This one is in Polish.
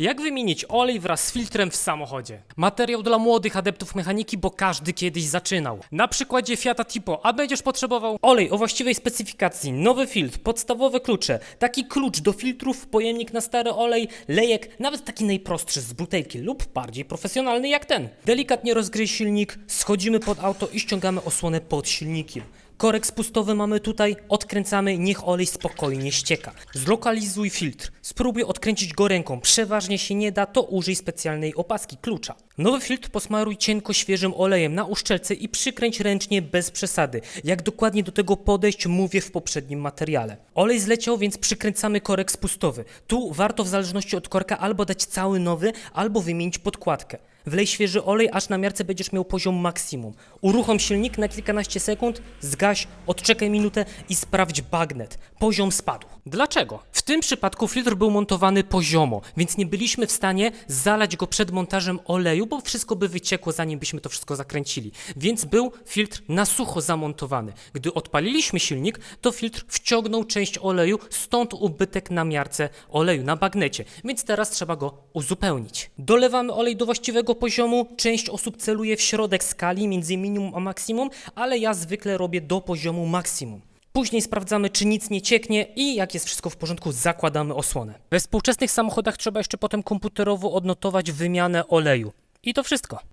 Jak wymienić olej wraz z filtrem w samochodzie? Materiał dla młodych adeptów mechaniki, bo każdy kiedyś zaczynał. Na przykładzie Fiata Tipo, a będziesz potrzebował olej o właściwej specyfikacji, nowy filtr, podstawowe klucze, taki klucz do filtrów, pojemnik na stary olej, lejek, nawet taki najprostszy z butelki lub bardziej profesjonalny jak ten. Delikatnie rozgryj silnik, schodzimy pod auto i ściągamy osłonę pod silnikiem. Korek spustowy mamy tutaj, odkręcamy, niech olej spokojnie ścieka. Zlokalizuj filtr, spróbuj odkręcić go ręką, przeważnie się nie da, to użyj specjalnej opaski klucza. Nowy filtr posmaruj cienko świeżym olejem na uszczelce i przykręć ręcznie bez przesady. Jak dokładnie do tego podejść, mówię w poprzednim materiale. Olej zleciał, więc przykręcamy korek spustowy. Tu warto w zależności od korka albo dać cały nowy, albo wymienić podkładkę. Wlej świeży olej, aż na miarce będziesz miał poziom maksimum. Uruchom silnik na kilkanaście sekund, zgaś, odczekaj minutę i sprawdź bagnet. Poziom spadł. Dlaczego? W tym przypadku filtr był montowany poziomo, więc nie byliśmy w stanie zalać go przed montażem oleju, bo wszystko by wyciekło zanim byśmy to wszystko zakręcili. Więc był filtr na sucho zamontowany. Gdy odpaliliśmy silnik, to filtr wciągnął część oleju, stąd ubytek na miarce oleju na bagnecie, więc teraz trzeba go uzupełnić. Dolewamy olej do właściwego poziomu, część osób celuje w środek skali między minimum a maksimum, ale ja zwykle robię do poziomu maksimum. Później sprawdzamy, czy nic nie cieknie i jak jest wszystko w porządku, zakładamy osłonę. We współczesnych samochodach trzeba jeszcze potem komputerowo odnotować wymianę oleju. I to wszystko.